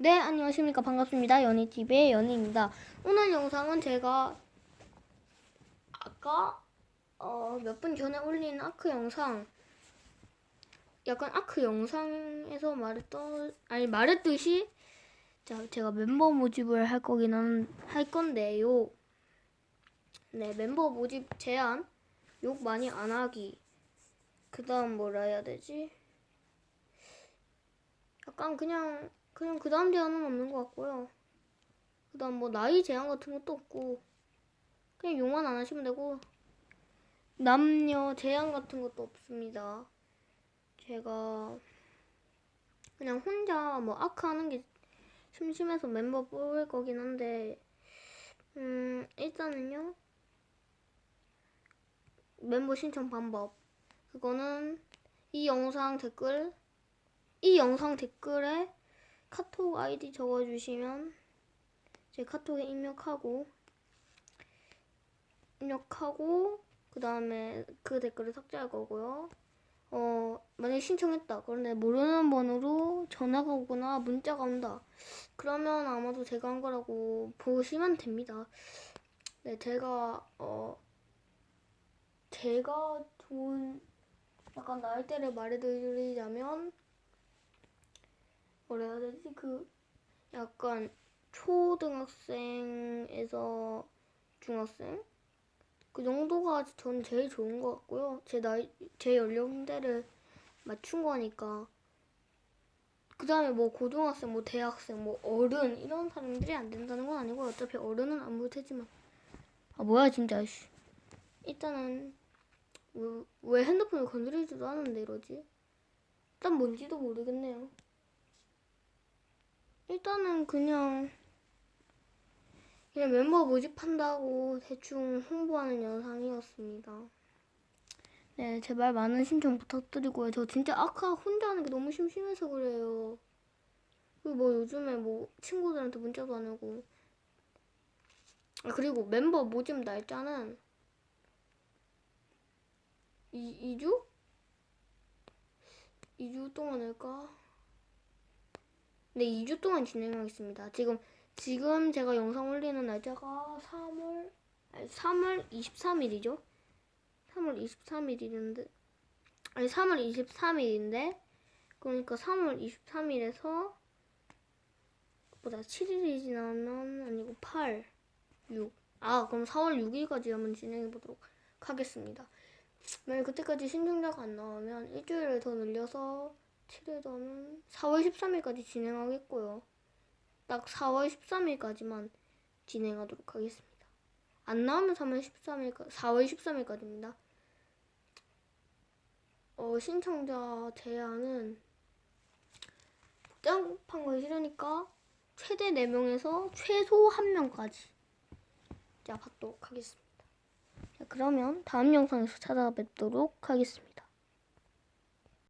네, 안녕하십니까. 반갑습니다. 연희TV의 연희입니다. 오늘 영상은 제가 아까 어, 몇 분 전에 올린 아크 영상 약간 아크 영상에서 말했던 아니 말했듯이 자, 제가 멤버 모집을 할 거기는 할 건데요. 네, 멤버 모집 제한 욕 많이 안 하기. 그 다음 뭐라 해야 되지? 약간 그냥 그냥 그 다음 제한은 없는 것 같고요. 그 다음 뭐 나이 제한 같은 것도 없고 그냥 욕만 안 하시면 되고 남녀 제한 같은 것도 없습니다. 제가 그냥 혼자 뭐 아크 하는 게 심심해서 멤버 뽑을 거긴 한데 음 일단은요 멤버 신청 방법 그거는 이 영상 댓글 이 영상 댓글에 카톡 아이디 적어주시면 제 카톡에 입력하고 입력하고 그 다음에 그 댓글을 삭제할 거고요. 어 만약에 신청했다. 그런데 모르는 번호로 전화가 오거나 문자가 온다. 그러면 아마도 제가 한 거라고 보시면 됩니다. 네, 제가 어 제가 좋은 약간 나이대를 말해드리자면 뭐라 해야 되지? 그 약간 초등학생에서 중학생 그 정도가 전 제일 좋은 것 같고요. 제 나이 제 연령대를 맞춘 거니까 그 다음에 뭐 고등학생, 뭐 대학생, 뭐 어른 이런 사람들이 안 된다는 건 아니고 어차피 어른은 안 볼 테지만 아 뭐야 진짜 씨. 일단은 왜, 왜 핸드폰을 건드리지도 않는데 이러지? 일단 뭔지도 모르겠네요. 일단은 그냥 그냥 멤버 모집한다고 대충 홍보하는 영상이었습니다. 네, 제발 많은 신청 부탁드리고요. 저 진짜 아카 혼자 하는 게 너무 심심해서 그래요. 그리고 뭐 요즘에 뭐 친구들한테 문자도 안 오고. 아, 그리고 멤버 모집 날짜는 이, 2주? 2주 동안 할까? 네, 2주 동안 진행하겠습니다. 지금 지금 제가 영상 올리는 날짜가 3월 아니 3월 23일이죠. 3월 23일인데 아니 3월 23일인데 그러니까 3월 23일에서 보다 7일이 지나면 아니고 8, 6. 아, 그럼 4월 6일까지 한번 진행해 보도록 하겠습니다. 만약 그때까지 신청자가 안 나오면 일주일을 더 늘려서 7일 더는 4월 13일까지 진행하겠고요. 딱 4월 13일까지만 진행하도록 하겠습니다. 안 나오면 3월 13일까 4월 13일까지입니다. 어, 신청자 제한은 복잡한 거 싫으니까 최대 4명에서 최소 1명까지 자 받도록 하겠습니다. 자, 그러면 다음 영상에서 찾아뵙도록 하겠습니다.